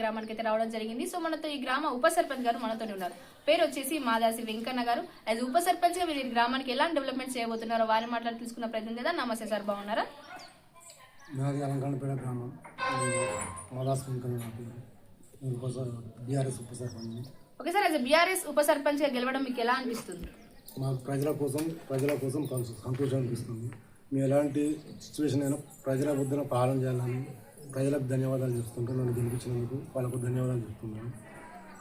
గ్రామానికి అయితే రావడం జరిగింది. సో మనతో ఈ గ్రామ ఉప సర్పంచ్ గారు మనతో ఉన్నారు. పేరు వచ్చేసి మాదాసి వెంకన్న గారు. యాజ్ ఉప సర్పంచ్గా మీరు గ్రామానికి ఎలాంటి డెవలప్మెంట్ చేయబోతున్నారో వారి మాట్లాడి తెలుసుకున్న ప్రయత్నం చేద్దాం. నమస్తే సార్ బాగున్నారా? నాది గ్రామం. మాదాస్ వెంకన్న బీఆర్ఎస్ ఉప sarpanch. Okay sir as BRS ఉప సర్పంచ్గా గెలవడం మీకు ఎలా అనిపిస్తుంది? మాకు ప్రజల కోసం ప్రజల కోసం సంతోషం అనిపిస్తుంది. మేము ఎలాంటి సిచ్యువేషన్ అయినా ప్రజల బుద్ధిన పాలన చేయాలని ప్రజలకు ధన్యవాదాలు చెప్తుంటాను నన్ను గెలిపించినందుకు. వాళ్ళకు ధన్యవాదాలు చెప్తున్నాను.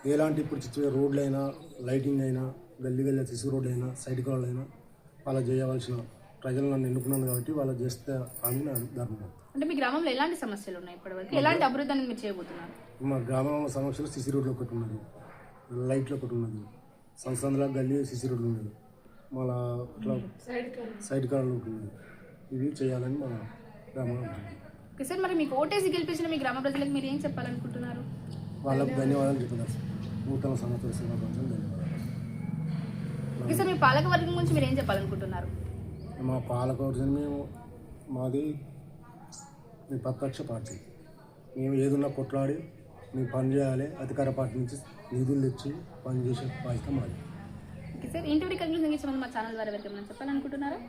ఎలాంటి ఇప్పుడు సిచ్యువేషన్ రోడ్లు అయినా లైటింగ్ అయినా గల్లీ గల్లీ సిసి రోడ్లు అయినా సైడ్ కాళ్ళు అయినా వాళ్ళకి చేయవలసిన ప్రజలు నన్ను ఎన్నుకున్నాను కాబట్టి వాళ్ళు చేస్తే అని నా ధర్మం. అంటే మీ గ్రామంలో ఎలాంటి సమస్యలు ఉన్నాయి ఇప్పటివరకు? ఎలాంటి అభివృద్ధిని మీరు చేయబోతున్నారు? మా గ్రామం సమస్యలు సిసి రోడ్లు ఒకటి ఉన్నది. లైట్లు ఒకటి ఉన్నది. సంస్థలో గల్లీ సిసి రోడ్లు ఉన్నది. మళ్ళా ఇట్లా సైడ్ కార్లు ఒకటి ఉన్నది. ఇవి చేయాలని మా గ్రామం ఉంటుంది. ఓకే సార్ మరి మీకు ఓటేసి గెలిపించిన మీ గ్రామ ప్రజలకు మీరు ఏం చెప్పాలనుకుంటున్నారు? వాళ్ళకు ధన్యవాదాలు చెప్తున్నారు నూతన సంవత్సర శుభాకాంక్షలు ధన్యవాదాలు. ఓకే సార్ మీ పాలక వర్గం గురించి మీరు ఏం చెప్పాలనుకుంటున్నారు? మా పాలకవర్గం మేము మాది మీ ప్రత్యక్ష పార్టీ. మేము ఏదున్నా కొట్లాడి మేము పని చేయాలి అధికార పార్టీ నుంచి నిధులు తెచ్చి పని చేసే బాధ్యత మాది. ఓకే సార్ ఇంటి కంక్లూజన్ ఇచ్చిన ముందు మా ఛానల్ ద్వారా ఏమైనా చెప్పాలనుకుంటున్నారా?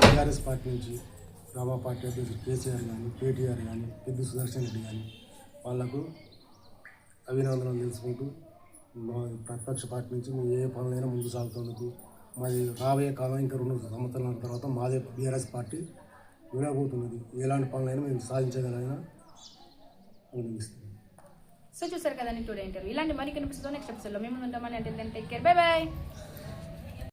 టీఆర్ఎస్ పార్టీ నుంచి రామా పార్టీ అధ్యక్షుడు కేసీఆర్ కానీ కేటీఆర్ కానీ పెద్ద సుదర్శన్ రెడ్డి కానీ వాళ్ళకు అభినందనలు తెలుసుకుంటూ మా ప్రతిపక్ష పార్టీ నుంచి మేము ఏ పనులైనా ముందు సాగుతున్నందుకు మాది రాబోయే కాలం ఇంకా రెండు సంవత్సరాల తర్వాత మాదే బీఆర్ఎస్ పార్టీ వినబోతున్నది ఎలాంటి పనులైనా మేము సాధించగలైనా అనిపిస్తుంది సో చూసారు కదండి టుడే ఇంటర్వ్యూ. ఇలాంటి మరి కనిపిస్తుందో నెక్స్ట్ ఎపిసోడ్లో మేము ఉంటామని అంటే టేక్ కేర్ బై బాయ్